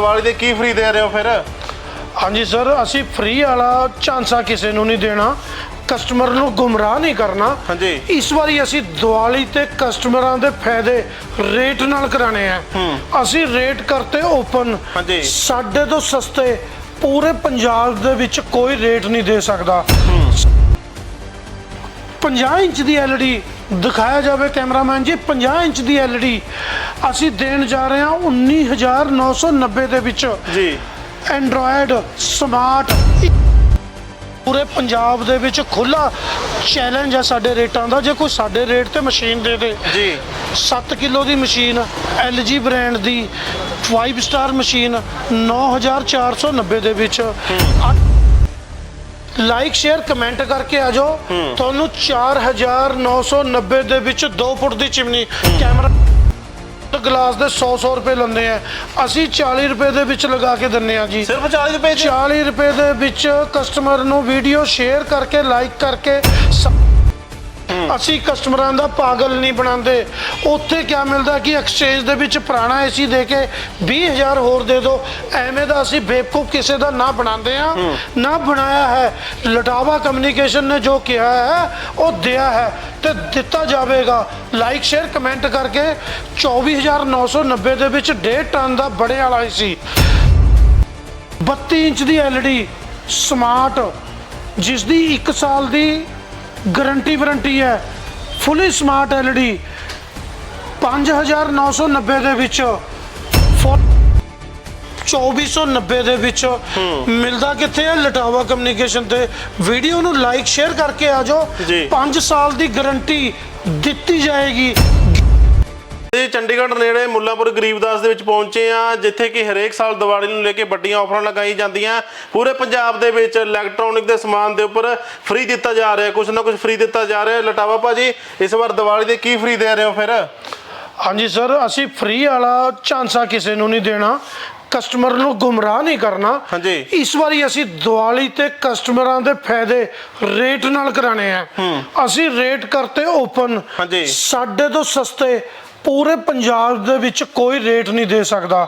ਦੀਵਾਲੀ ਦੇ ਕੀ ਫ੍ਰੀ ਦੇ ਰਹੇ ਹੋ ਫਿਰ? ਹਾਂਜੀ ਸਰ ਅਸੀਂ ਫ੍ਰੀ ਵਾਲਾ ਝਾਂਸਾ ਕਿਸੇ ਨੂੰ ਨਹੀਂ ਦੇਣਾ। ਕਸਟਮਰ ਨੂੰ ਗੁੰਮਰਾਹ ਨਹੀਂ ਕਰਨਾ। ਹਾਂਜੀ। ਇਸ ਵਾਰੀ ਅਸੀਂ ਦੀਵਾਲੀ ਤੇ ਕਸਟਮਰਾਂ ਦੇ ਫਾਇਦੇ ਰੇਟ ਨਾਲ ਕਰਾਣੇ ਆ। ਅਸੀਂ ਰੇਟ ਕਰਤੇ ਓਪਨ ਹਾਂਜੀ। ਸਾਡੇ ਤੋਂ ਸਸਤੇ ਪੂਰੇ ਪੰਜਾਬ ਦੇ ਵਿੱਚ ਕੋਈ ਰੇਟ ਨਹੀਂ ਦੇ ਸਕਦਾ। 50 ਇੰਚ ਦੀ LED ਦਿਖਾਇਆ ਜਾਵੇ ਕੈਮਰਾਮੈਨ ਜੀ 50 ਇੰਚ ਦੀ LED ਅਸੀਂ ਦੇਣ ਜਾ ਰਹੇ ਹਾਂ 19990 ਦੇ ਵਿੱਚ। ਜੀ। ਐਂਡਰੋਇਡ ਸਮਾਰਟ ਪੂਰੇ ਪੰਜਾਬ ਦੇ ਵਿੱਚ ਖੁੱਲਾ ਚੈਲੰਜ ਹੈ ਸਾਡੇ ਰੇਟਾਂ ਦਾ। ਜੇ ਕੋਈ ਸਾਡੇ ਰੇਟ ਤੇ ਮਸ਼ੀਨ ਦੇ ਦੇ ਜੀ। 7 ਕਿਲੋ ਦੀ ਮਸ਼ੀਨ LG ਬ੍ਰਾਂਡ ਦੀ 5 ਸਟਾਰ ਮਸ਼ੀਨ 9490 ਦੇ ਵਿੱਚ। ਲਾਈਕ ਸ਼ੇਅਰ ਕਮੈਂਟ ਕਰਕੇ ਆ ਜਾਓ। ਤੁਹਾਨੂੰ 4990 ਦੇ ਵਿੱਚ 2 ਫੁੱਟ ਦੀ ਚਿਮਨੀ ਕੈਮਰਾ ਗਲਾਸ ਦੇ 100 100 ਰੁਪਏ ਲੈਂਦੇ ਆ। ਅਸੀਂ 40 ਰੁਪਏ ਦੇ ਵਿੱਚ ਲਗਾ ਕੇ ਦਿੰਨੇ ਆ ਜੀ। ਸਿਰਫ 40 ਰੁਪਏ ਚ 40 ਰੁਪਏ ਦੇ ਵਿੱਚ ਕਸਟਮਰ ਨੂੰ ਵੀਡੀਓ ਸ਼ੇਅਰ ਕਰਕੇ ਲਾਈਕ ਕਰਕੇ ਅਸੀਂ ਕਸਟਮਰਾਂ ਦਾ ਪਾਗਲ ਨਹੀਂ ਬਣਾਉਂਦੇ। ਉੱਥੇ ਕੀ ਮਿਲਦਾ ਕਿ ਐਕਸਚੇਂਜ ਦੇ ਵਿੱਚ ਪੁਰਾਣਾ ਏਸੀ ਦੇ ਕੇ 20000 ਹੋਰ ਦੇ ਦਿਓ ਐਵੇਂ ਦਾ ਅਸੀਂ ਬੇਵਕੂਫ ਕਿਸੇ ਦਾ ਨਾ ਬਣਾਉਂਦੇ ਆ ਨਾ ਬਣਾਇਆ ਹੈ। ਲਟਾਵਾ ਕਮਿਊਨੀਕੇਸ਼ਨ ਨੇ ਜੋ ਕਿਹਾ ਹੈ ਉਹ ਦਿਆ ਹੈ ਤੇ ਦਿੱਤਾ ਜਾਵੇਗਾ। ਲਾਈਕ ਸ਼ੇਅਰ ਕਮੈਂਟ ਕਰਕੇ 24990 ਦੇ ਵਿੱਚ 1.5 ਟਨ ਦਾ ਬੜੇ ਵਾਲਾ ਏਸੀ 32 ਇੰਚ ਦੀ LED ਸਮਾਰਟ ਜਿਸ ਦੀ 1 ਸਾਲ ਦੀ ਗਾਰੰਟੀ ਵਾਰੰਟੀ ਹੈ। ਫੁੱਲੀ ਸਮਾਰਟ LED 5990 ਦੇ ਵਿੱਚ ਫੋ- 2490 ਦੇ ਵਿੱਚ ਮਿਲਦਾ ਕਿੱਥੇ ਹੈ? ਲਟਾਵਾ ਕਮਿਊਨੀਕੇਸ਼ਨ ਤੇ। ਵੀਡੀਓ ਨੂੰ ਲਾਈਕ ਸ਼ੇਅਰ ਕਰਕੇ ਆ ਜਾਓ। ਜੀ। 5 ਸਾਲ ਦੀ ਗਾਰੰਟੀ ਦਿੱਤੀ ਜਾਏਗੀ। ਜੀ ਚੰਡੀਗੜ੍ਹ ਨੇੜੇ ਮੁੱਲਾਪੁਰ ਗਰੀਬਦਾਸ ਦੇ ਵਿੱਚ ਪਹੁੰਚੇ ਆ ਜਿੱਥੇ ਕਿ ਹਰੇਕ ਸਾਲ ਦੀਵਾਲੀ ਨੂੰ ਲੈ ਕੇ ਵੱਡੀਆਂ ਆਫਰਾਂ ਲਗਾਈ ਜਾਂਦੀਆਂ। ਪੂਰੇ ਪੰਜਾਬ ਦੇ ਵਿੱਚ ਇਲੈਕਟ੍ਰੋਨਿਕ ਦੇ ਸਮਾਨ ਦੇ ਉੱਪਰ ਫ੍ਰੀ ਦਿੱਤਾ ਜਾ ਰਿਹਾ ਕੁਝ ਨਾ ਕੁਝ ਫ੍ਰੀ ਦਿੱਤਾ ਜਾ ਰਿਹਾ। ਲਟਾਵਾ ਭਾਜੀ ਇਸ ਵਾਰ ਦੀਵਾਲੀ ਦੇ ਕੀ ਫ੍ਰੀ ਦੇ ਰਹੇ ਹੋ ਫਿਰ? ਹਾਂਜੀ ਸਰ ਅਸੀਂ ਫ੍ਰੀ ਵਾਲਾ ਝਾਂਸਾ ਕਿਸੇ ਨੂੰ ਨਹੀਂ ਦੇਣਾ। ਕਸਟਮਰ ਨੂੰ ਗੁੰਮਰਾਹ ਨਹੀਂ ਕਰਨਾ। ਹਾਂਜੀ। ਇਸ ਵਾਰੀ ਅਸੀਂ ਦੀਵਾਲੀ ਤੇ ਕਸਟਮਰਾਂ ਦੇ ਫਾਇਦੇ ਰੇਟ ਨਾਲ ਕਰਾਣੇ ਆ। ਅਸੀਂ ਰੇਟ ਕਰਤੇ ਓਪਨ। ਹਾਂਜੀ। ਸਾਡੇ ਤੋਂ ਸਸਤੇ ਪੂਰੇ ਪੰਜਾਬ ਦੇ ਵਿੱਚ ਕੋਈ ਰੇਟ ਨਹੀਂ ਦੇ ਸਕਦਾ।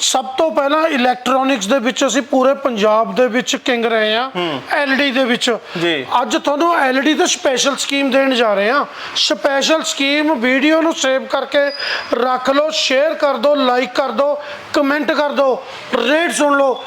ਸਭ ਤੋਂ ਪਹਿਲਾਂ ਇਲੈਕਟ੍ਰੋਨਿਕਸ ਦੇ ਵਿੱਚ ਅਸੀਂ ਪੂਰੇ ਪੰਜਾਬ ਦੇ ਵਿੱਚ ਕਿੰਗ ਰਹੇ ਆ LED ਦੇ ਵਿੱਚ। ਅੱਜ ਤੁਹਾਨੂੰ LED ਤੇ ਸਪੈਸ਼ਲ ਸਕੀਮ ਦੇਣ ਜਾ ਰਹੇ ਹਾਂ। ਸਪੈਸ਼ਲ ਸਕੀਮ ਵੀਡੀਓ ਨੂੰ ਸੇਵ ਕਰਕੇ ਰੱਖ ਲਓ ਸ਼ੇਅਰ ਕਰ ਦਿਓ ਲਾਈਕ ਕਰ ਦਿਓ ਕਮੈਂਟ ਕਰ ਦਿਓ ਰੇਟ ਸੁਣ ਲਓ।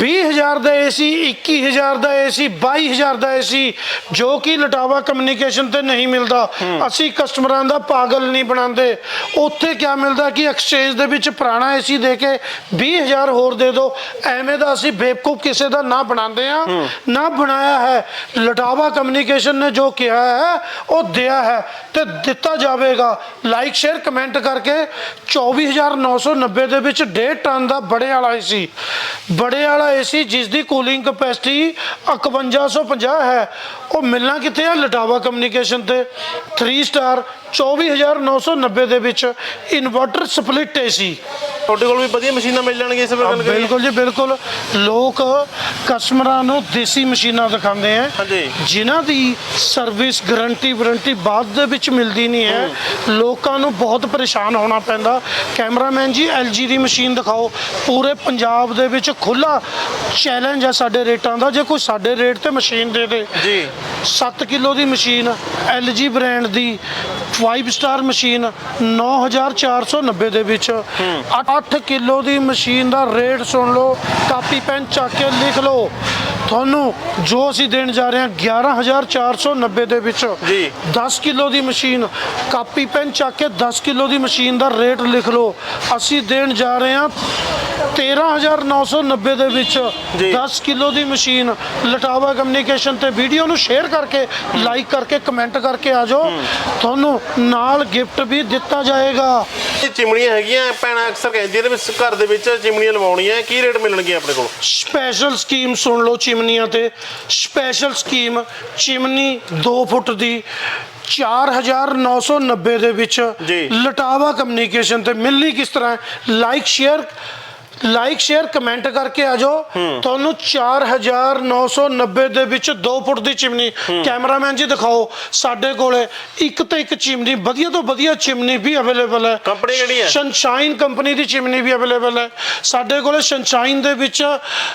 20000 ਦਾ ਏਸੀ 21000 ਦਾ ਏਸੀ 22000 ਦਾ ਏਸੀ ਜੋ ਕਿ ਲਟਾਵਾ ਕਮਿਊਨੀਕੇਸ਼ਨ ਤੇ ਨਹੀਂ ਮਿਲਦਾ। ਅਸੀਂ ਕਸਟਮਰਾਂ ਦਾ ਪਾਗਲ ਨਹੀਂ ਬਣਾਉਂਦੇ। ਉੱਥੇ ਕੀ ਮਿਲਦਾ ਕਿ ਐਕਸਚੇਂਜ ਦੇ ਵਿੱਚ ਪੁਰਾਣਾ ਏਸੀ ਦੇ ਕੇ 20000 ਹੋਰ ਦੇ ਦਿਓ ਐਵੇਂ ਦਾ ਅਸੀਂ ਬੇਵਕੂਫ ਕਿਸੇ ਦਾ ਨਾ ਬਣਾਉਂਦੇ ਆ ਨਾ ਬਣਾਇਆ ਹੈ। ਲਟਾਵਾ ਕਮਿਊਨੀਕੇਸ਼ਨ ਨੇ ਜੋ ਕਿਹਾ ਹੈ ਉਹ ਦਿਆ ਹੈ ਤੇ ਦਿੱਤਾ ਜਾਵੇਗਾ। ਲਾਈਕ ਸ਼ੇਅਰ ਕਮੈਂਟ ਕਰਕੇ 24990 ਦੇ ਵਿੱਚ 1.5 ਟਨ ਦਾ ਬੜੇ ਵਾਲਾ ਏਸੀ ਬੜੇ ਵਾਲਾ ਏਸੀ ਜਿਸ ਦੀ ਕੂਲਿੰਗ ਕਪੈਸਿਟੀ 5150 ਹੈ। ਉਹ ਮਿਲਣਾ ਕਿੱਥੇ ਆ? ਲਟਾਵਾ ਕਮਿਊਨੀਕੇਸ਼ਨ ਤੇ। 3 ਸਟਾਰ 24990 ਦੇ ਵਿੱਚ ਇਨਵਰਟਰ ਸਪਲਿਟ ਏਸੀ ਤੁਹਾਡੇ ਕੋਲ ਵੀ ਵਧੀਆ ਮਸ਼ੀਨਾਂ ਮਿਲ ਜਾਣਗੀਆਂ ਇਸ ਵਾਰ ਗੱਲ ਕਰੀਏ ਬਿਲਕੁਲ ਜੀ ਬਿਲਕੁਲ। ਲੋਕ ਕਸਟਮਰਾਂ ਨੂੰ ਦੇਸੀ ਮਸ਼ੀਨਾਂ ਦਿਖਾਉਂਦੇ ਆ। ਹਾਂਜੀ। ਜਿਨ੍ਹਾਂ ਦੀ ਸਰਵਿਸ ਗਾਰੰਟੀ ਵਾਰੰਟੀ ਬਾਅਦ ਦੇ ਵਿੱਚ ਮਿਲਦੀ ਨਹੀਂ ਹੈ ਲੋਕਾਂ ਨੂੰ ਬਹੁਤ ਪਰੇਸ਼ਾਨ ਹੋਣਾ ਪੈਂਦਾ। ਕੈਮਰਾਮੈਨ ਜੀ LG ਦੀ ਮਸ਼ੀਨ ਦਿਖਾਓ। ਪੂਰੇ ਪੰਜਾਬ ਦੇ ਵਿੱਚ ਖੁੱਲਾ ਚੈਲੰਜ ਹੈ ਸਾਡੇ ਰੇਟਾਂ ਦਾ। ਜੇ ਕੋਈ ਸਾਡੇ ਰੇਟ ਤੇ ਮਸ਼ੀਨ ਦੇ ਦੇ ਜੀ। 7 ਕਿਲੋ ਦੀ ਮਸ਼ੀਨ LG ਬ੍ਰਾਂਡ ਦੀ 5 ਸਟਾਰ ਮਸ਼ੀਨ 9490 ਦੇ ਵਿੱਚ 8 ਕਿਲੋ ਦੀ ਮਸ਼ੀਨ ਦਾ ਰੇਟ ਸੁਣ ਲਓ ਕਾਪੀ ਪੈਨ ਚੱਕ ਕੇ ਲਿਖ ਲਓ। ਤੁਹਾਨੂੰ ਜੋ ਅਸੀਂ ਦੇਣ ਜਾ ਰਹੇ ਹਾਂ 11490 ਦੇ ਵਿੱਚ ਜੀ। 10 ਕਿਲੋ ਦੀ ਮਸ਼ੀਨ ਕਾਪੀ ਪੈਨ ਚੱਕ ਕੇ 10 ਕਿਲੋ ਦੀ ਮਸ਼ੀਨ ਦਾ ਰੇਟ ਲਿਖ ਲਓ। ਅਸੀਂ ਦੇਣ ਜਾ ਰਹੇ ਹਾਂ 13990 ਦੇ ਵਿੱਚ ਜੀ। 10 ਕਿਲੋ ਦੀ ਮਸ਼ੀਨ। ਲਟਾਵਾ ਕਮਿਊਨੀਕੇਸ਼ਨ ਤੇ ਵੀਡੀਓ ਨੂੰ ਸ਼ੇਅਰ ਕਰਕੇ ਲਾਈਕ ਕਰਕੇ ਕਮੈਂਟ ਕਰਕੇ ਆ ਜਾਓ। ਤੁਹਾਨੂੰ ਨਾਲ ਗਿਫਟ ਵੀ ਦਿੱਤਾ ਜਾਏਗਾ। ਇਹ ਚਿਮਣੀਆਂ ਹੈਗੀਆਂ ਭੈਣਾਂ ਅਕਸਰ ਕਹਿੰਦੀਆਂ ਨੇ ਵੀ ਘਰ ਦੇ ਵਿੱਚ ਚਿਮਣੀਆਂ ਲਵਾਉਣੀਆਂ ਕੀ ਰੇਟ ਮਿਲਣਗੇ ਆਪਣੇ ਕੋਲ? ਸਪੈਸ਼ਲ ਸਕੀਮ ਸੁਣ ਲਓ ਚਿਮਨੀਆਂ ਤੇ ਸਪੈਸ਼ਲ ਸਕੀਮ ਚਿਮਨੀ 2 ਫੁੱਟ ਦੀ 4990 ਦੇ ਵਿੱਚ ਜੀ। ਲਟਾਵਾ ਕਮਿਊਨੀਕੇਸ਼ਨ ਤੇ ਮਿਲਣੀ ਕਿਸ ਤਰ੍ਹਾਂ? Like share like share comment ਕਰਕੇ ਆ ਜਾਓ। ਤੁਹਾਨੂੰ 4990 ਦੇ ਵਿੱਚ 2 ਫੁੱਟ ਦੀ ਚਿਮਨੀ। ਕੈਮਰਾਮੈਨ ਜੀ ਦਿਖਾਓ ਸਾਡੇ ਕੋਲੇ ਇੱਕ ਤੇ ਇੱਕ ਚਿਮਨੀ ਵਧੀਆ ਤੋਂ ਵਧੀਆ ਚਿਮਨੀ ਵੀ ਅਵੇਲੇਬਲ ਹੈ। ਕੰਪਨੀ ਕਿਹੜੀ ਹੈ? ਸਨਸ਼ਾਈਨ ਕੰਪਨੀ ਦੀ ਚਿਮਨੀ ਵੀ ਅਵੇਲੇਬਲ ਹੈ। ਸਾਡੇ ਕੋਲੇ ਸਨਸ਼ਾਈਨ ਦੇ ਵਿੱਚ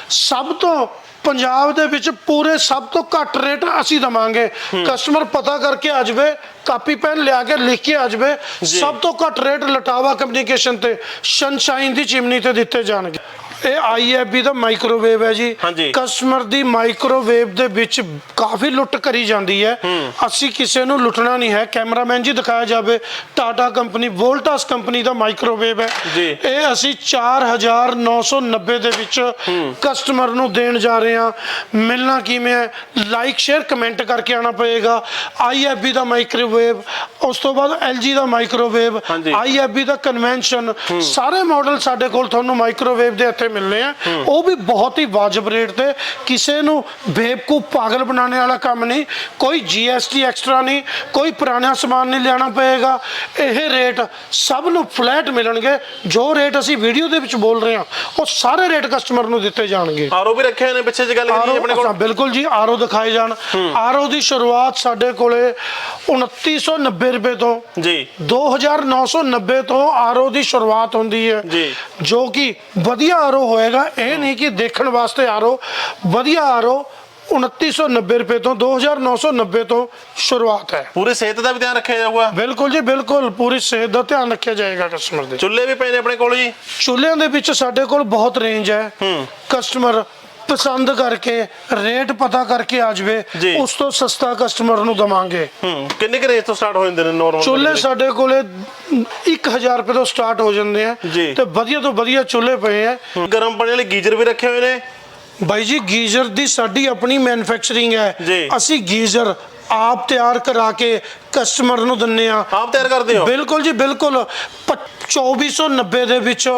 ਸਭ ਤੋਂ ਪੰਜਾਬ ਦੇ ਵਿੱਚ ਪੂਰੇ ਸਭ ਤੋਂ ਘੱਟ ਰੇਟ ਅਸੀਂ ਦਵਾਂਗੇ। ਕਸਟਮਰ ਪਤਾ ਕਰਕੇ ਆ ਜਾਵੇ ਕਾਪੀ ਪੈਨ ਲਿਆ ਕੇ ਲਿਖ ਕੇ ਆ ਜਾਵੇ ਸਭ ਤੋਂ ਘੱਟ ਰੇਟ ਲਟਾਵਾ ਕਮਿਊਨੀਕੇਸ਼ਨ ਤੇ ਸਨਸ਼ਾਈਨ ਦੀ ਚਿਮਨੀ ਤੇ ਦਿੱਤੇ ਜਾਣਗੇ। ਇਹ ਆਈਐਫਬੀ ਦਾ ਮਾਈਕ੍ਰੋਵੇਵ ਹੈ ਜੀ। ਹਾਂਜੀ। ਕਸਟਮਰ ਦੀ ਮਾਈਕ੍ਰੋਵੇਵ ਦੇ ਵਿੱਚ ਕਾਫੀ ਲੁੱਟ ਕਰੀ ਜਾਂਦੀ ਹੈ। ਅਸੀਂ ਕਿਸੇ ਨੂੰ ਲੁੱਟਣਾ ਨਹੀਂ ਹੈ। ਕੈਮਰਾਮੈਨ ਜੀ ਦਿਖਾਇਆ ਜਾਵੇ ਟਾਟਾ ਕੰਪਨੀ ਵੋਲਟਾਸ ਕੰਪਨੀ ਦਾ ਮਾਈਕ੍ਰੋਵੇਵ ਹੈ। ਜੀ। ਇਹ ਅਸੀਂ 4990 ਦੇ ਵਿੱਚ ਕਸਟਮਰ ਨੂੰ ਦੇਣ ਜਾ ਰਹੇ ਹਾਂ। ਮਿਲਣਾ ਕਿਵੇਂ ਹੈ? ਲਾਈਕ ਸ਼ੇਅਰ ਕਮੈਂਟ ਕਰਕੇ ਆਣਾ ਪਏਗਾ। ਆਈਐਫਬੀ ਦਾ ਮਾਈਕ੍ਰੋਵੇਵ ਉਸ ਤੋਂ ਬਾਅਦ LG ਦਾ ਮਾਈਕ੍ਰੋਵੇਵ ਹਾਂਜੀ। ਆਈਐਫਬੀ ਦਾ ਕਨਵੈਨਸ਼ਨ ਸਾਰੇ ਮਾਡਲ ਸਾਡੇ ਕੋਲ ਤੁਹਾਨੂੰ ਮਾਈਕ੍ਰੋਵੇਵ ਦੇ ਇੱਥੇ ਮਿਲਨੇ ਆ। ਉਹ ਵੀ ਬਹੁਤ ਹੀ ਵਾਜਬ ਰੇਟ ਤੇ ਕਿਸੇ ਨੂੰ ਬੇਵਕੂਫ ਪਾਗਲ ਬਣਾਉਣੇ ਵਾਲਾ ਕੰਮ ਨਹੀਂ। ਕੋਈ GST ਐਕਸਟਰਾ ਨਹੀਂ ਕੋਈ ਪੁਰਾਣਾ ਸਮਾਨ ਨਹੀਂ ਲਿਆਣਾ ਪਏਗਾ। ਇਹ ਰੇਟ ਸਭ ਨੂੰ ਫਲੈਟ ਮਿਲਣਗੇ। ਜੋ ਰੇਟ ਅਸੀਂ ਵੀਡੀਓ ਦੇ ਵਿੱਚ ਬੋਲ ਰਹੇ ਹਾਂ ਉਹ ਸਾਰੇ ਰੇਟ ਕਸਟਮਰ ਨੂੰ ਦਿੱਤੇ ਜਾਣਗੇ। ਆਰਓ ਵੀ ਰੱਖੇ ਨੇ ਪਿੱਛੇ ਜੇ ਗੱਲ ਆਰਓ ਆਪਣੇ ਕੋਲ। ਬਿਲਕੁਲ ਜੀ ਆਰਓ ਦਿਖਾਏ ਜਾਣ। ਆਰਓ ਦੀ ਸ਼ੁਰੂਆਤ ਸਾਡੇ ਕੋਲੇ 2990 ਰੁਪਏ ਤੋਂ। ਜੀ। 2990 ਤੋਂ ਆਰਓ ਦੀ ਸ਼ੁਰੂਆਤ ਹੁੰਦੀ ਹੈ। ਜੀ। ਜੋ ਕਿ ਵਧੀਆ ਆਰਓ ਹੋਏਗਾ ਇਹ ਨਹੀਂ ਕਿ ਦੇਖਣ ਵਾਸਤੇ ਆਰਓ ਵਧੀਆ ਆਰਓ 2990 ਰੁਪਏ ਤੋਂ 2990 ਤੋਂ ਸ਼ੁਰੂਆਤ ਹੈ। ਪੂਰੀ ਸਿਹਤ ਦਾ ਵੀ ਧਿਆਨ ਰੱਖਿਆ ਜਾਊਗਾ। ਬਿਲਕੁਲ ਜੀ ਬਿਲਕੁਲ ਪੂਰੀ ਸਿਹਤ ਦਾ ਧਿਆਨ ਰੱਖਿਆ ਜਾਏਗਾ ਕਸਟਮਰ ਦੇ। ਚੁੱਲ੍ਹੇ ਵੀ ਪਏ ਨੇ ਆਪਣੇ ਕੋਲ ਜੀ। ਚੁੱਲ੍ਹਿਆਂ ਦੇ ਵਿੱਚ ਸਾਡੇ ਕੋਲ ਬਹੁਤ ਰੇਂਜ ਹੈ। ਕਸਟਮਰ ਪਸੰਦ ਕਰਕੇ ਰੇਟ ਪਤਾ ਕਰਕੇ ਆ ਜੀ। ਜਾਵੇ ਉਸ ਤੋਂ ਸਸਤਾ ਕਸਟਮਰ ਨੂੰ ਦਵਾਂਗੇ ਹੂੰ ਕਿੰਨੇ ਕੁ ਰੇਂਜ ਤੋਂ ਸਟਾਰਟ ਹੋ ਜਾਂਦੇ ਨੇ ਨਾਰਮਲ ਚੁੱਲ੍ਹੇ ਸਾਡੇ ਕੋਲੇ 1000 ਰੁਪਏ ਤੋਂ ਸਟਾਰਟ ਹੋ ਜਾਂਦੇ ਆ ਜੀ। ਤੇ ਵਧੀਆ ਤੋਂ ਵਧੀਆ ਚੁੱਲ੍ਹੇ ਪਏ ਆ ਗਰਮ ਪਾਣੀ ਵਾਲੇ ਗੀਜ਼ਰ ਵੀ ਰੱਖੇ ਹੋਏ ਨੇ ਬਾਈ ਜੀ ਗੀਜ਼ਰ ਦੀ ਸਾਡੀ ਆਪਣੀ ਮੈਨੂਫੈਕਚਰਿੰਗ ਹੈ ਜੀ। ਅਸੀਂ ਗੀਜ਼ਰ ਆਪ ਤਿਆਰ ਕਰਾ ਕੇ ਕਸਟਮਰ ਨੂੰ ਦਿੰਨੇ ਆ। ਆਪ ਤਿਆਰ ਕਰਦੇ ਹੋ? ਬਿਲਕੁਲ ਜੀ ਬਿਲਕੁਲ। ਪ- 2490 ਦੇ ਵਿੱਚ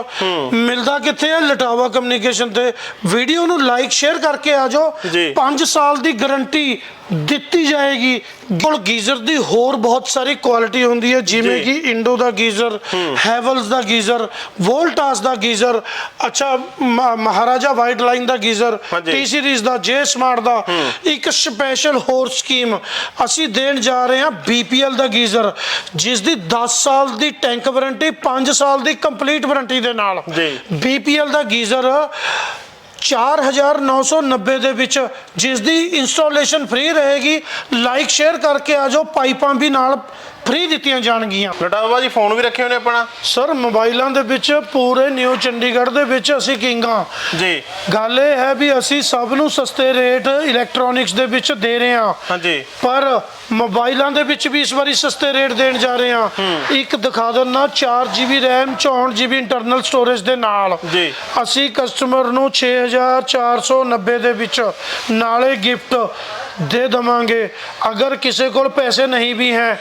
ਮਿਲਦਾ ਕਿੱਥੇ ਹੈ ਲਟਾਵਾ ਕਮਿਊਨੀਕੇਸ਼ਨ ਤੇ। ਵੀਡੀਓ ਨੂੰ ਲਾਈਕ ਸ਼ੇਅਰ ਕਰਕੇ ਆ ਜਾਓ। ਜੀ। 5 ਸਾਲ ਦੀ ਗਾਰੰਟੀ ਦਿੱਤੀ ਜਾਏਗੀ। ਕੋਲ ਗੀਜ਼ਰ ਦੀ ਹੋਰ ਬਹੁਤ ਸਾਰੀ ਕੁਆਲਿਟੀ ਹੁੰਦੀ ਹੈ। ਜਿਵੇਂ। ਕਿ ਇੰਡੋ ਦਾ ਗੀਜ਼ਰ ਹੈਵਲਸ ਦਾ ਗੀਜ਼ਰ ਵੋਲਟਾਸ ਦਾ ਗੀਜ਼ਰ ਅੱਛਾ ਮਹਾਰਾਜਾ ਵਾਈਟ ਲਾਈਨ ਦਾ ਗੀਜ਼ਰ। ਟੀ ਸੀਰੀਜ਼ ਦਾ ਜੇ ਸਮਾਰਟ ਦਾ। ਇੱਕ ਸਪੈਸ਼ਲ ਹੋਰ ਸਕੀਮ ਅਸੀਂ ਦੇਣ ਜਾ ਰਹੇ ਹਾਂ BPL ਦਾ ਗੀਜ਼ਰ ਜਿਸ ਦੀ 10 ਸਾਲ ਦੀ ਟੈਂਕ ਵਾਰੰਟੀ 5 ਸਾਲ ਦੀ ਕੰਪਲੀਟ ਵਾਰੰਟੀ ਦੇ ਨਾਲ ਜੀ। BPL ਦਾ ਗੀਜ਼ਰ 4990 ਦੇ ਵਿੱਚ ਜਿਸ ਦੀ ਇੰਸਟਾਲੇਸ਼ਨ ਫ੍ਰੀ ਰਹੇਗੀ ਲਾਈਕ ਸ਼ੇਅਰ ਕਰਕੇ ਆ ਜਾਓ ਪਾਈਪਾਂ ਵੀ ਨਾਲ ਫ੍ਰੀ ਦਿੱਤੀਆਂ ਜਾਣਗੀਆਂ। ਲਟਾਵਾ ਜੀ ਫੋਨ ਵੀ ਰੱਖੇ ਹੋਏ ਨੇ ਆਪਣਾ। ਸਰ ਮੋਬਾਈਲਾਂ ਦੇ ਵਿੱਚ ਪੂਰੇ ਨਿਊ ਚੰਡੀਗੜ੍ਹ ਦੇ ਵਿੱਚ ਅਸੀਂ ਕਿੰਗ। ਜੀ। ਗੱਲ ਇਹ ਹੈ ਵੀ ਅਸੀਂ ਸਭ ਨੂੰ ਸਸਤੇ ਰੇਟ ਇਲੈਕਟ੍ਰੋਨਿਕਸ ਦੇ ਵਿੱਚ ਦੇ ਰਹੇ ਹਾਂ। ਹਾਂਜੀ। ਪਰ ਮੋਬਾਈਲਾਂ ਦੇ ਵਿੱਚ ਵੀ ਇਸ ਵਾਰੀ ਸਸਤੇ ਰੇਟ ਦੇਣ ਜਾ ਰਹੇ ਹਾਂ। ਇੱਕ ਦਿਖਾ ਦਿੰਨਾ 4GB RAM 64GB internal storage ਦੇ ਨਾਲ। ਜੀ। ਅਸੀਂ ਕਸਟਮਰ ਨੂੰ 6490 ਦੇ ਵਿੱਚ ਨਾਲੇ ਗਿਫਟ ਦੇ ਦਵਾਂਗੇ। ਅਗਰ ਕਿਸੇ ਕੋਲ ਪੈਸੇ ਨਹੀਂ ਵੀ ਹੈ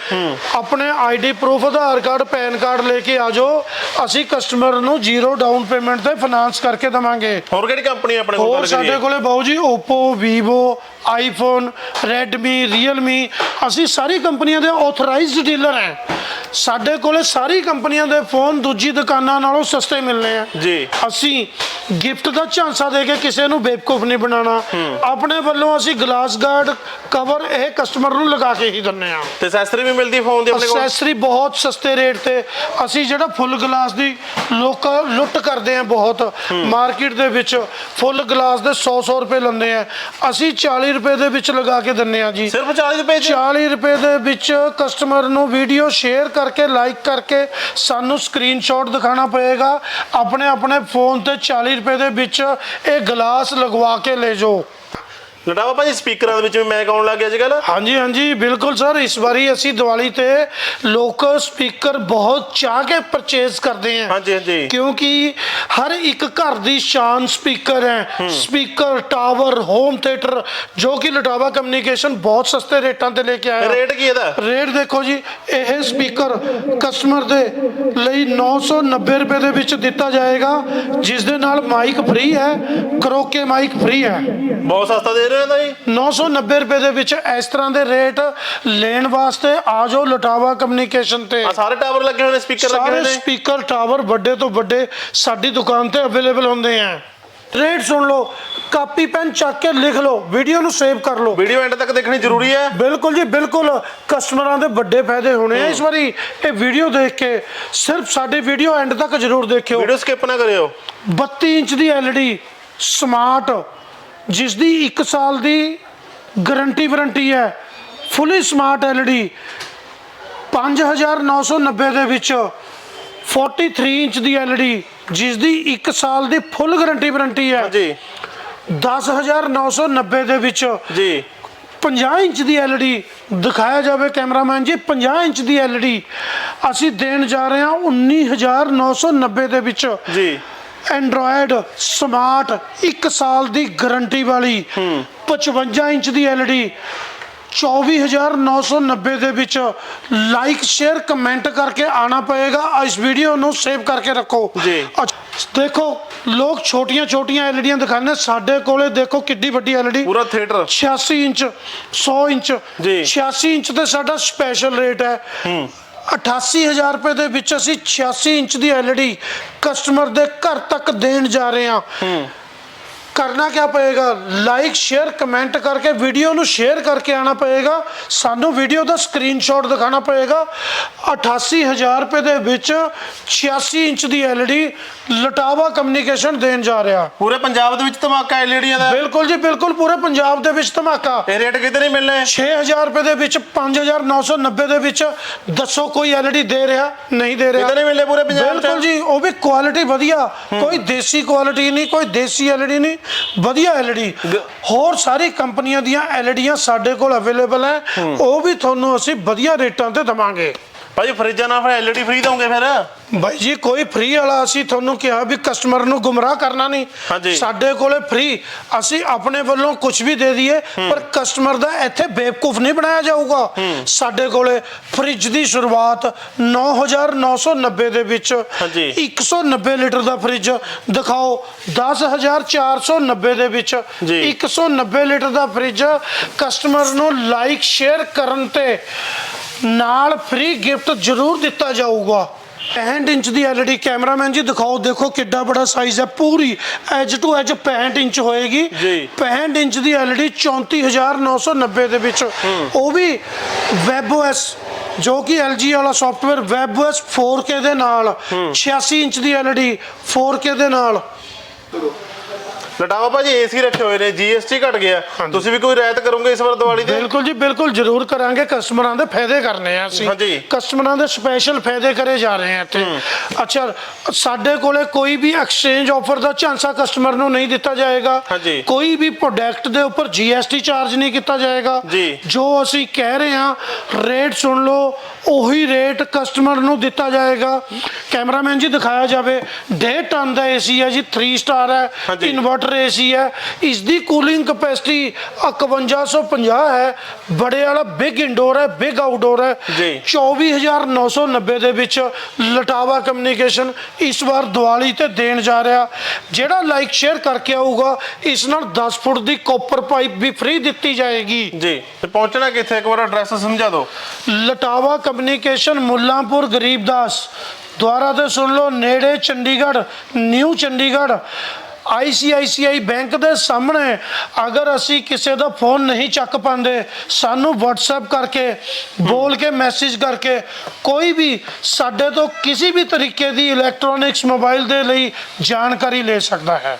ਆਪਣੇ ID proof Aadhaar card PAN card ਲੈ ਕੇ ਆ ਜਾਓ ਅਸੀਂ ਕਸਟਮਰ ਨੂੰ ਜ਼ੀਰੋ ਡਾਊਨ ਪੇਮੈਂਟ ਤੇ ਫਾਈਨਾਂਸ ਕਰਕੇ ਦਵਾਂਗੇ। ਹੋਰ ਕਿਹੜੀ ਕੰਪਨੀ ਆਪਣੇ ਕੋਲ ਹੋਰ ਸਾਡੇ ਕੋਲੇ ਬਾਊ ਜੀ Oppo Vivo iPhone Redmi Realme ਅਸੀਂ ਸਾਰੀ ਕੰਪਨੀਆਂ ਦੇ ਆਥੋਰਾਈਜ਼ਡ ਡੀਲਰ ਹਾਂ। ਸਾਡੇ ਕੋਲੇ ਸਾਰੀ ਕੰਪਨੀਆਂ ਦੇ ਫੋਨ ਦੂਜੀ ਦੁਕਾਨਾਂ ਨਾਲੋਂ ਸਸਤੇ ਮਿਲਨੇ ਆ। ਜੀ। ਅਸੀਂ ਗਿਫਟ ਦਾ ਝਾਂਸਾ ਦੇ ਕੇ ਕਿਸੇ ਨੂੰ ਬੇਵਕੂਫ ਨਹੀਂ ਬਣਾਉਣਾ। ਆਪਣੇ ਵੱਲੋਂ ਅਸੀਂ ਗਲਾਸ ਗਾਰਡ ਕਵਰ ਇਹ ਕਸਟਮਰ ਨੂੰ ਲਗਾ ਕੇ ਹੀ ਦਿੰਨੇ ਆ। ਤੇ ਅਸੈਸਰੀ ਵੀ ਮਿਲਦੀ ਫੋਨ ਦੀ ਆਪਣੇ ਕੋਲ? ਅਸੈਸਰੀ ਬਹੁਤ ਸਸਤੇ ਰੇਟ ਤੇ। ਅਸੀਂ ਜਿਹੜਾ ਫੁੱਲ ਗਲਾਸ ਦੀ ਲੋਕ ਲੁੱਟ ਕਰਦੇ ਆ ਬਹੁਤ। ਮਾਰਕੀਟ ਦੇ ਵਿੱਚ ਫੁੱਲ ਗਲਾਸ ਦੇ 100 100 ਰੁਪਏ ਲੈਂਦੇ ਆ। ਅਸੀਂ 40 ਰੁਪਏ ਦੇ ਵਿੱਚ ਲਗਾ ਕੇ ਦਿੰਨੇ ਆ ਜੀ। ਸਿਰਫ 40 ਰੁਪਏ ਚ? 40 ਰੁਪਏ ਦੇ ਵਿੱਚ ਕਸਟਮਰ ਨੂੰ ਵੀਡੀਓ ਸ਼ੇਅਰ ਕਰਕੇ ਲਾਈਕ ਕਰਕੇ ਸਾਨੂੰ ਸਕਰੀਨਸ਼ਾਟ ਦਿਖਾਣਾ ਪਏਗਾ। ਆਪਣੇ ਆਪਣੇ ਫੋਨ ਤੇ 40 ਰੁਪਏ ਦੇ ਵਿੱਚ ਇਹ ਗਲਾਸ ਲਗਵਾ ਕੇ ਲੈ ਜਾਓ। ਲਟਾਵਾ ਭਾਜੀ ਸਪੀਕਰਾਂ ਦੇ ਵਿੱਚ ਵੀ ਮੈਕ ਆਉਣ ਲੱਗ ਗਿਆ ਅੱਜ ਕੱਲ ਹਾਂਜੀ ਹਾਂਜੀ ਬਿਲਕੁਲ ਸਰ। ਇਸ ਵਾਰੀ ਅਸੀਂ ਦੀਵਾਲੀ ਤੇ ਲੋਕ ਸਪੀਕਰ ਬਹੁਤ ਚਾਹ ਕੇ ਪਰਚੇਸ ਕਰਦੇ ਹਾਂ ਹਾਂਜੀ ਹਾਂਜੀ। ਕਿਉਂਕਿ ਹਰ ਇੱਕ ਘਰ ਦੀ ਸ਼ਾਨ ਸਪੀਕਰ ਹੈ। ਸਪੀਕਰ ਟਾਵਰ ਹੋਮ ਥੀਏਟਰ ਜੋ ਕਿ ਲਟਾਵਾ ਕਮਿਊਨੀਕੇਸ਼ਨ ਬਹੁਤ ਸਸਤੇ ਰੇਟਾਂ ਤੇ ਲੈ ਕੇ ਆਇਆ। ਰੇਟ ਕੀ ਇਹਦਾ? ਰੇਟ ਦੇਖੋ ਜੀ ਇਹ ਸਪੀਕਰ ਕਸਟਮਰ ਦੇ ਲਈ 990 ਰੁਪਏ ਦੇ ਵਿੱਚ ਦਿੱਤਾ ਜਾਏਗਾ ਜਿਸ ਦੇ ਨਾਲ ਮਾਈਕ ਫ੍ਰੀ ਹੈ ਕਰੋਕੇ ਮਾਈਕ ਫ੍ਰੀ ਹੈ। ਬਹੁਤ ਸਸਤਾ ਦੇ ਰਹੇ ਦਾ ਜੀ। 990 ਰੁਪਏ ਦੇ ਵਿੱਚ ਇਸ ਤਰ੍ਹਾਂ ਦੇ ਰੇਟ ਲੈਣ ਵਾਸਤੇ ਆ ਜਾਓ ਲਟਾਵਾ ਕਮਿਊਨੀਕੇਸ਼ਨ ਤੇ। ਆ ਸਾਰੇ ਟਾਵਰ ਲੱਗੇ ਹੋਏ ਨੇ ਸਪੀਕਰ ਲੱਗੇ ਹੋਏ ਸਾਰੇ ਨੇ। ਸਪੀਕਰ ਟਾਵਰ ਵੱਡੇ ਤੋਂ ਵੱਡੇ ਸਾਡੀ ਦੁਕਾਨ ਤੇ ਅਵੇਲੇਬਲ ਹੁੰਦੇ ਆ। ਰੇਟ ਸੁਣ ਲਓ ਕਾਪੀ ਪੈਨ ਚੱਕ ਕੇ ਲਿਖ ਲਓ ਵੀਡੀਓ ਨੂੰ ਸੇਵ ਕਰ ਲਓ। ਵੀਡੀਓ ਐਂਡ ਤੱਕ ਦੇਖਣੀ ਜ਼ਰੂਰੀ ਹੈ। ਬਿਲਕੁਲ ਜੀ ਬਿਲਕੁਲ। ਕਸਟਮਰਾਂ ਦੇ ਵੱਡੇ ਫਾਇਦੇ ਹੋਣੇ ਆ ਇਸ ਵਾਰੀ। ਇਹ ਵੀਡੀਓ ਦੇਖ ਕੇ ਸਿਰਫ ਸਾਡੀ ਵੀਡੀਓ ਐਂਡ ਤੱਕ ਜ਼ਰੂਰ ਦੇਖਿਓ। ਵੀਡੀਓ ਸਕਿਪ ਨਾ ਕਰਿਓ। 32 ਇੰਚ ਦੀ LED ਸਮਾਰਟ ਜਿਸ ਦੀ 1 ਸਾਲ ਦੀ ਗਾਰੰਟੀ ਵਾਰੰਟੀ ਹੈ ਫੁੱਲੀ ਸਮਾਰਟ LED 5990 ਦੇ ਵਿੱਚ 43 ਇੰਚ ਦੀ LED ਜਿਸ ਦੀ 1 ਸਾਲ ਦੀ ਫੁੱਲ ਗਾਰੰਟੀ ਵਾਰੰਟੀ ਹੈ ਜੀ 10990 ਦੇ ਵਿੱਚ ਜੀ। 50 ਇੰਚ ਦੀ LED ਦਿਖਾਇਆ ਜਾਵੇ ਕੈਮਰਾਮੈਨ ਜੀ 50 ਇੰਚ ਦੀ LED ਅਸੀਂ ਦੇਣ ਜਾ ਰਹੇ ਹਾਂ 19990 ਦੇ ਵਿੱਚ। ਜੀ। ਐਂਡਰੋਇਡ ਸਮਾਰਟ 1 ਸਾਲ ਦੀ ਗਾਰੰਟੀ ਵਾਲੀ 55 ਇੰਚ ਦੀ LED 24990 ਦੇ ਵਿੱਚ ਲਾਈਕ ਸ਼ੇਅਰ ਕਮੈਂਟ ਕਰਕੇ ਆਣਾ ਪਏਗਾ। ਇਸ ਵੀਡੀਓ ਨੂੰ ਸੇਵ ਕਰਕੇ ਰੱਖੋ। ਜੀ। ਦੇਖੋ ਲੋਕ ਛੋਟੀਆਂ ਛੋਟੀਆਂ ਐਲਈਡੀਆਂ ਦਿਖਾਉਂਦੇ ਸਾਡੇ ਕੋਲੇ ਦੇਖੋ ਕਿੱਡੀ ਵੱਡੀ ਐਲਈਡੀ। ਪੂਰਾ ਥੀਏਟਰ। 86 inch 100 inch. ਜੀ। 86 ਇੰਚ ਤੇ ਸਾਡਾ ਸਪੈਸ਼ਲ ਰੇਟ ਹੈ। 88000 ਰੁਪਏ ਦੇ ਵਿੱਚ ਅਸੀਂ 86 ਇੰਚ ਦੀ ਐਲਈਡੀ ਕਸਟਮਰ ਦੇ ਘਰ ਤੱਕ ਦੇਣ ਜਾ ਰਹੇ ਹਾਂ। ਕਰਨਾ ਕਿਆ ਪਏਗਾ? ਲਾਈਕ ਸ਼ੇਅਰ ਕਮੈਂਟ ਕਰਕੇ ਵੀਡੀਓ ਨੂੰ ਸ਼ੇਅਰ ਕਰਕੇ ਆਣਾ ਪਏਗਾ। ਸਾਨੂੰ ਵੀਡੀਓ ਦਾ ਸਕਰੀਨਸ਼ਾਟ ਦਿਖਾਣਾ ਪਏਗਾ। 88000 ਰੁਪਏ ਦੇ ਵਿੱਚ 86 ਇੰਚ ਦੀ ਐਲਈਡੀ ਲਟਾਵਾ ਕਮਿਊਨੀਕੇਸ਼ਨ ਦੇਣ ਜਾ ਰਿਹਾ। ਪੂਰੇ ਪੰਜਾਬ ਦੇ ਵਿੱਚ ਧਮਾਕਾ ਐਲਈਡੀਆਂ ਦਾ? ਬਿਲਕੁਲ ਜੀ ਬਿਲਕੁਲ ਪੂਰੇ ਪੰਜਾਬ ਦੇ ਵਿੱਚ ਧਮਾਕਾ। ਇਹ ਰੇਟ ਕਿਤੇ ਨਹੀਂ ਮਿਲਨੇ 6000 ਰੁਪਏ ਦੇ ਵਿੱਚ 5990 ਦੇ ਵਿੱਚ ਦੱਸੋ ਕੋਈ ਐਲਈਡੀ ਦੇ ਰਿਹਾ ਨਹੀਂ ਦੇ ਰਿਹਾ। ਕਿਤੇ ਨਹੀਂ ਮਿਲਨੇ ਪੂਰੇ ਪੰਜਾਬ ਬਿਲਕੁਲ ਚ ਜੀ ਉਹ ਵੀ ਕੁਆਲਿਟੀ ਵਧੀਆ। ਕੋਈ ਦੇਸੀ ਕੁਆਲਿਟੀ ਨਹੀਂ ਕੋਈ ਦੇਸੀ ਐਲਈਡੀ ਨਹੀਂ। ਵਧੀਆ ਐਲਈਡੀ ਗ- ਹੋਰ ਸਾਰੀ ਕੰਪਨੀਆਂ ਦੀਆਂ ਐਲਈਡੀਆਂ ਸਾਡੇ ਕੋਲ ਅਵੇਲੇਬਲ ਹੈ। ਉਹ ਵੀ ਤੁਹਾਨੂੰ ਅਸੀਂ ਵਧੀਆ ਰੇਟਾਂ ਤੇ ਦਵਾਂਗੇ। ਭਾਜੀ ਫਰਿੱਜਾਂ ਨਾਲ ਫਿਰ ਐਲਈਡੀ ਫ੍ਰੀ ਦੋਗੇ ਫਿਰ? ਬਾਈ ਜੀ ਕੋਈ ਫ੍ਰੀ ਵਾਲਾ ਅਸੀਂ ਤੁਹਾਨੂੰ ਕਿਹਾ ਵੀ ਕਸਟਮਰ ਨੂੰ ਗੁੰਮਰਾਹ ਕਰਨਾ ਨਹੀਂ ਹਾਂਜੀ। ਸਾਡੇ ਕੋਲੇ ਫ੍ਰੀ ਅਸੀਂ ਆਪਣੇ ਵੱਲੋਂ ਕੁਝ ਵੀ ਦੇ ਦਈਏ ਪਰ ਕਸਟਮਰ ਦਾ ਇੱਥੇ ਬੇਵਕੂਫ ਨਹੀਂ ਬਣਾਇਆ ਜਾਊਗਾ ਸਾਡੇ ਕੋਲੇ ਫ੍ਰਿਜ ਦੀ ਸ਼ੁਰੂਆਤ 9990 ਦੇ ਵਿੱਚ ਹਾਂਜੀ। 190 ਲੀਟਰ ਦਾ ਫ੍ਰਿਜ ਦਿਖਾਓ 10490 ਦੇ ਵਿੱਚ ਜੀ। 190 ਲੀਟਰ ਦਾ ਫ੍ਰਿਜ ਕਸਟਮਰ ਨੂੰ ਲਾਈਕ ਸ਼ੇਅਰ ਕਰਨ ਤੇ ਨਾਲ ਫ੍ਰੀ ਗਿਫਟ ਜ਼ਰੂਰ ਦਿੱਤਾ ਜਾਊਗਾ 65 ਇੰਚ ਦੀ LED ਕੈਮਰਾਮੈਨ ਜੀ ਦਿਖਾਓ ਦੇਖੋ ਕਿੱਡਾ ਬੜਾ ਸਾਈਜ਼ ਹੈ ਪੂਰੀ ਐਜ ਟੂ ਐਜ 65 ਇੰਚ ਹੋਏਗੀ। ਜੀ। 65 ਇੰਚ ਦੀ LED 34990 ਦੇ ਵਿੱਚ। ਉਹ ਵੀ WebOS ਜੋ ਕਿ LG ਵਾਲਾ ਸੌਫਟਵੇਅਰ WebOS 4K ਦੇ ਨਾਲ 86 ਇੰਚ ਦੀ LED 4K ਦੇ ਨਾਲ। ਲਟਾਵਾ ਭਾਜੀ ਏਸੀ ਰੱਖੇ ਹੋਏ ਨੇ ਜੀਐਸਟੀ ਘਟ ਗਿਆ। ਤੁਸੀਂ ਵੀ ਕੋਈ ਰਿਆਇਤ ਕਰੋਗੇ ਇਸ ਵਾਰ ਦੀਵਾਲੀ ਤੇ? ਬਿਲਕੁਲ ਜੀ ਬਿਲਕੁਲ ਜ਼ਰੂਰ ਕਰਾਂਗੇ। ਕਸਟਮਰਾਂ ਦੇ ਫਾਇਦੇ ਕਰਨੇ ਆ ਅਸੀਂ। ਕਸਟਮਰਾਂ ਦੇ ਸਪੈਸ਼ਲ ਫਾਇਦੇ ਕਰੇ ਜਾ ਰਹੇ ਆ ਇੱਥੇ। ਅੱਛਾ ਸਾਡੇ ਕੋਲੇ ਕੋਈ ਵੀ ਐਕਸਚੇਂਜ ਆਫਰ ਦਾ ਝਾਂਸਾ ਕਸਟਮਰ ਨੂੰ ਨਹੀਂ ਦਿੱਤਾ ਜਾਏਗਾ। ਕੋਈ ਵੀ ਪ੍ਰੋਡਕਟ ਦੇ ਉੱਪਰ ਜੀਐਸਟੀ ਚਾਰਜ ਨਹੀਂ ਕੀਤਾ ਜਾਏਗਾ। ਜੀ। ਅਸੀਂ ਕਹਿ ਰਹੇ ਹਾਂ ਰੇਟ ਸੁਣ ਲਓ ਉਹੀ ਰੇਟ ਕਸਟਮਰ ਨੂੰ ਦਿੱਤਾ ਜਾਏਗਾ। ਕੈਮਰਾਮੈਨ ਜੀ ਦਿਖਾਇਆ ਜਾਵੇ 1.5 ਟਨ ਦਾ ਏਸੀ ਹੈ ਜੀ 3 ਸਟਾਰ ਹੈ। ਹਾਂਜੀ। ਇਨਵਰਟਰ ਏਸੀ ਹੈ। ਇਸ ਦੀ ਕੂਲਿੰਗ ਕਪੈਸਿਟੀ 5150 ਹੈ। ਬੜੇ ਵਾਲਾ ਬਿਗ ਇੰਡੋਰ ਹੈ ਬਿਗ ਆਊਟਡੋਰ ਹੈ। ਜੀ। 24990 ਦੇ ਵਿੱਚ ਲਟਾਵਾ ਕਮਿਊਨੀਕੇਸ਼ਨ ਇਸ ਵਾਰ ਦੀਵਾਲੀ ਤੇ ਦੇਣ ਜਾ ਰਿਹਾ। ਜਿਹੜਾ ਲਾਈਕ ਸ਼ੇਅਰ ਕਰਕੇ ਆਊਗਾ ਇਸ ਨਾਲ 10 ਫੁੱਟ ਦੀ ਕਾਪਰ ਪਾਈਪ ਵੀ ਫ੍ਰੀ ਦਿੱਤੀ ਜਾਏਗੀ। ਜੀ ਤੇ ਪਹੁੰਚਣਾ ਕਿੱਥੇ? ਇੱਕ ਵਾਰ ਐਡਰੈਸ ਸਮਝਾ ਦਿਓ। ਲਟਾਵਾ ਕਮਿਊਨੀਕੇਸ਼ਨ ਮੁੱਲਾਂਪੁਰ ਗਰੀਬਦਾਸ ਦੁਆਰਾ ਤੇ ਸੁਣ ਲਓ ਨੇੜੇ Chandigarh new Chandigarh. ICICI bank ਦੇ ਸਾਹਮਣੇ ਅਗਰ ਅਸੀਂ ਕਿਸੇ ਦਾ ਫੋਨ ਨਹੀਂ ਚੱਕ ਪਾਉਂਦੇ, ਸਾਨੂੰ WhatsApp ਕਰਕੇ, ਬੋਲ ਕੇ ਮੈਸੇਜ ਕਰਕੇ, ਕੋਈ ਵੀ ਸਾਡੇ ਤੋਂ ਕਿਸੇ ਵੀ ਤਰੀਕੇ ਦੀ ਇਲੈਕਟ੍ਰੋਨਿਕਸ ਮੋਬਾਈਲ ਦੇ ਲਈ ਜਾਣਕਾਰੀ ਲੈ ਸਕਦਾ ਹੈ।